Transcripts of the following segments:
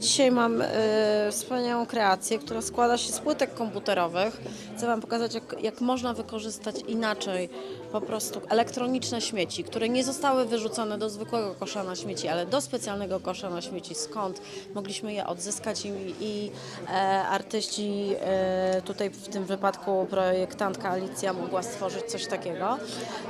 Dzisiaj mam y, wspaniałą kreację, która składa się z płytek komputerowych. Chcę Wam pokazać, jak, jak można wykorzystać inaczej po prostu elektroniczne śmieci, które nie zostały wyrzucone do zwykłego kosza na śmieci, ale do specjalnego kosza na śmieci, skąd mogliśmy je odzyskać i, i e, artyści, e, tutaj w tym wypadku projektantka Alicja mogła stworzyć coś takiego.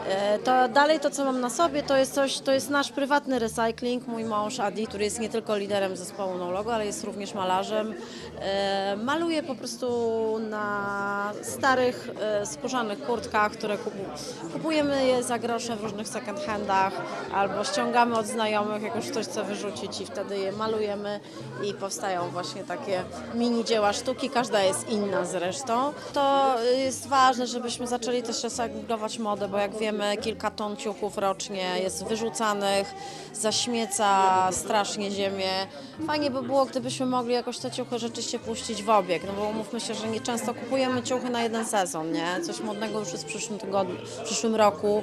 E, to dalej to, co mam na sobie, to jest coś, to jest nasz prywatny recycling. Mój mąż Adi, który jest nie tylko liderem zespołu No Ale jest również malarzem. E, maluje po prostu na starych e, skórzanych kurtkach, które kupu, kupujemy je za grosze w różnych second handach albo ściągamy od znajomych, jak już ktoś chce wyrzucić i wtedy je malujemy i powstają właśnie takie mini dzieła sztuki. Każda jest inna zresztą. To jest ważne, żebyśmy zaczęli też recyklować modę, bo jak wiemy kilka ton ciuchów rocznie jest wyrzucanych, zaśmieca strasznie ziemię. Fajnie by było, gdybyśmy mogli jakoś te ciuchy rzeczywiście puścić w obieg, no bo umówmy się, że nie często kupujemy ciuchy na jeden sezon, nie? Coś modnego już jest w przyszłym tygodniu, w przyszłym roku.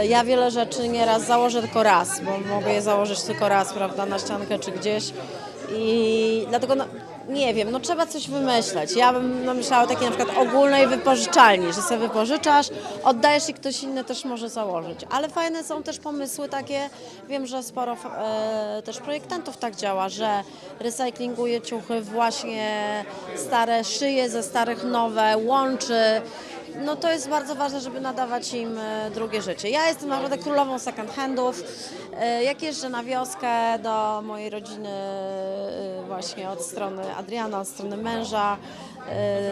Yy, Ja wiele rzeczy nieraz założę tylko raz, bo mogę je założyć tylko raz, prawda, na ściankę czy gdzieś. I dlatego no, nie wiem, no trzeba coś wymyśleć. Ja bym no, myślała o takiej na przykład ogólnej wypożyczalni, że sobie wypożyczasz, oddajesz i ktoś inny też może założyć. Ale fajne są też pomysły takie, wiem, że sporo e, też projektantów tak działa, że recyklinguje ciuchy właśnie stare, szyje ze starych nowe, łączy. No to jest bardzo ważne, żeby nadawać im e, drugie życie. Ja jestem naprawdę królową second handów. E, Jak jeżdżę na wioskę do mojej rodziny e, właśnie od strony Adriana, od strony męża,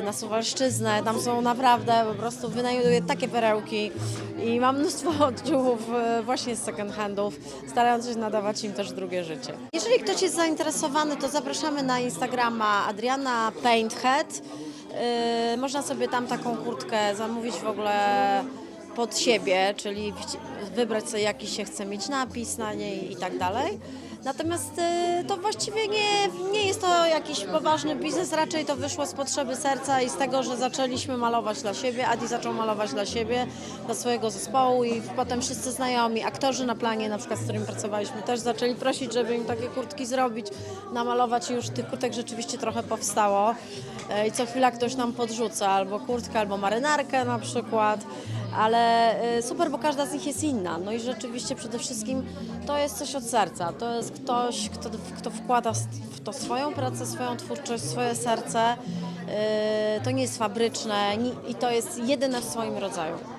na Suwalszczyznę, tam są naprawdę po prostu wynajduję takie perełki i mam mnóstwo ciuchów e, właśnie z second handów, starając się nadawać im też drugie życie. Jeżeli ktoś jest zainteresowany, to zapraszamy na Instagrama Adriana Painthead. Yy, można sobie tam taką kurtkę zamówić w ogóle pod siebie, czyli wybrać sobie jaki się chce mieć napis na niej i tak dalej. Natomiast yy, to właściwie nie, nie jest to jakiś poważny biznes, raczej to wyszło z potrzeby serca i z tego, że zaczęliśmy malować dla siebie. Adi zaczął malować dla siebie, dla swojego zespołu i potem wszyscy znajomi, aktorzy na planie, na przykład z którym pracowaliśmy, też zaczęli prosić, żeby im takie kurtki zrobić, namalować i już tych kurtek rzeczywiście trochę powstało. E, I co chwila ktoś nam podrzuca albo kurtkę, albo marynarkę na przykład, ale e, super, bo każda z nich jest inna. No i rzeczywiście przede wszystkim to jest coś od serca. To jest ktoś, kto, kto wkłada w to swoją pracę, swoją twórczość, swoje serce. E, To nie jest fabryczne i to jest jedyne w swoim rodzaju.